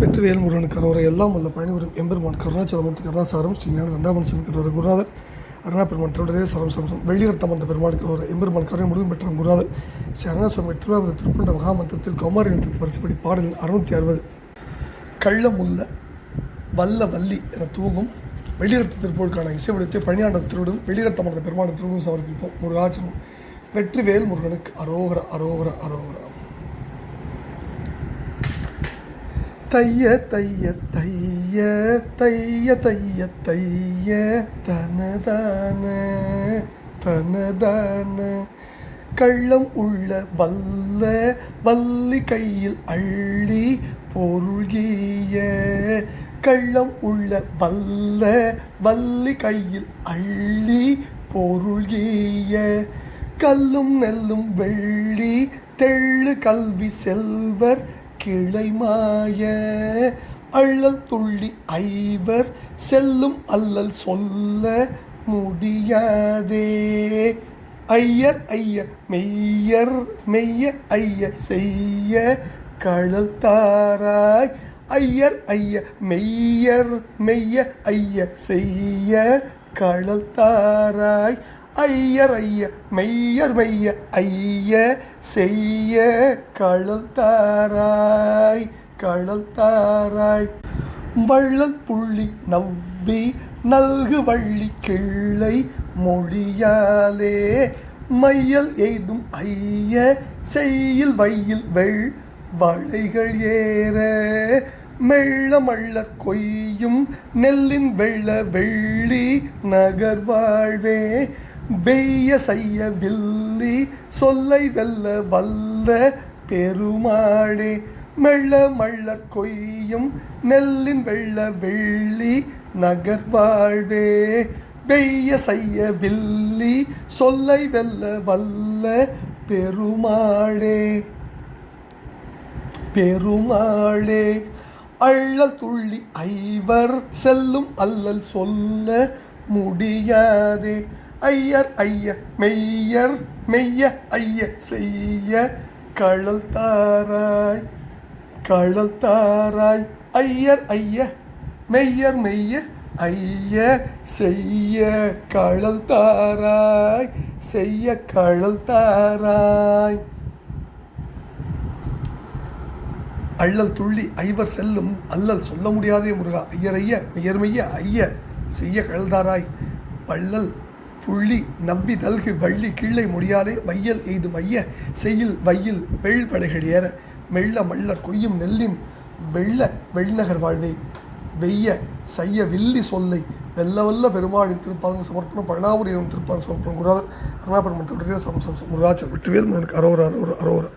வெற்றிவேல் முருகன் கரோரை எல்லாம் வல்ல பழனிவரும் எம்பெருமான் கருணாச்சலமூர்த்தி கருணாசாரம் ஸ்ரீஞான தண்டாமன் சிவன் குருநாதர் அருணாபெருமான் திருடரே சரம் சம்சம் வெள்ளிரத்தம் அந்த பெருமாள் ஒரு எம்பெருமான் கருணை முழுவதும் பெற்ற குருநாதர். ஸ்ரீ அருணாசுவாமி திருவாரூர் திருப்பண்ட மகாமந்திரத்தில் கௌமாரி நிலத்தில் வரிசைப்படி பாடல் அறுநூத்தி அறுபது. கள்ளமுள்ள வல்ல வள்ளி என தூங்கும் வெளியிடத்த திருப்பூருக்கான இசைவடித்தை பழனியாண்ட திருவிடும் வெளியிடத்தம் அந்த பெருமாள் திருவிடும் சமர்ப்பிப்போம். முருகாச்சனம் வெற்றிவேல் முருகனுக்கு அரோகர அரோகர அரோகரம் தைய தைய தைய தைய தைய தைய தனதான தனதான. கள்ளம் உள்ள வல்ல வல்லி கையில் அள்ளி பொருள்கிய கள்ளம் உள்ள வல்ல வல்லி கையில் அள்ளி பொருள்கிய கல்லும் நெல்லும் வெள்ளி தெள்ளு கல்வி செல்வர் கிளை மாய அள்ளல் துள்ளி ஐவர் செல்லும் அல்லல் சொல்ல முடியாதே. ஐயர் ஐய மெய்யர் மெய்ய ஐய செய்ய கழல் தாராய். ஐயர் ஐய மெய்யர் மெய்ய ஐய செய்ய கழல் தாராய். ஐயர் ஐய மெய்யர் மெய்ய ஐய செய்ய கழல் தாராய் கழல் தாராய். வள்ளல் புள்ளி நவ்வி நல்கு வள்ளி கிள்ளை மொழியாலே மையல் எய்தும் ஐய செய்யில் வையில் வெள் வளைகள் ஏற. மெள்ள மள்ள கொய்யும் நெல்லின் வெள்ள வெள்ளி நகர் வாழ்வே பெய்ய செய்ய வில்லி சொல்லை வெல்ல வல்ல பெருமாளே மெல்ல மள்ள கொய்யும் நெல்லின் வெள்ள வெள்ளி நகர்வாழ்வே. பெய்ய வெய்ய செய்ய வில்லி சொல்லை வெல்ல வல்ல பெருமாளே பெருமாளே. அள்ளல் துள்ளி ஐவர் செல்லும் அல்லல் சொல்ல முடியாதே. ஐயர் ஐய மெய்யர் மெய்ய ஐய செய்ய கழல் தாராய் கழல் தாராய். ஐயர் ஐய மெய்யர் மெய்ய ஐய செய்ய கழல் தாராய் செய்ய கழல் தாராய். அள்ளல் துள்ளி ஐவர் செல்லும் அல்லல் சொல்ல முடியாதே முருகா. ஐயர் ஐய மெய்யர் மெய்ய ஐய செய்ய கழல்தாராய் வள்ளல் புள்ளி நம்பி நல்கு வள்ளி கீழே முடியாலே வையல் எய்து மைய செய்யில் வையில் வெள்படைகள் மெல்ல மள்ளர் கொய்யும் நெல்லின் வெள்ள வெள்நகர் வாழ்வை. வெய்ய செய்ய வில்லி சொல்லை வெல்ல வல்ல பெருமாளின் திருப்பாங்க சமர்ப்பணம் பழனாபுரி திருப்பாங்க சமர்ப்பணம் குருநாதர் அருணாபுரம் முருகாச்சல் வெற்றிவேல் முருகனுக்கு அரோரா அரோரா அரோரா.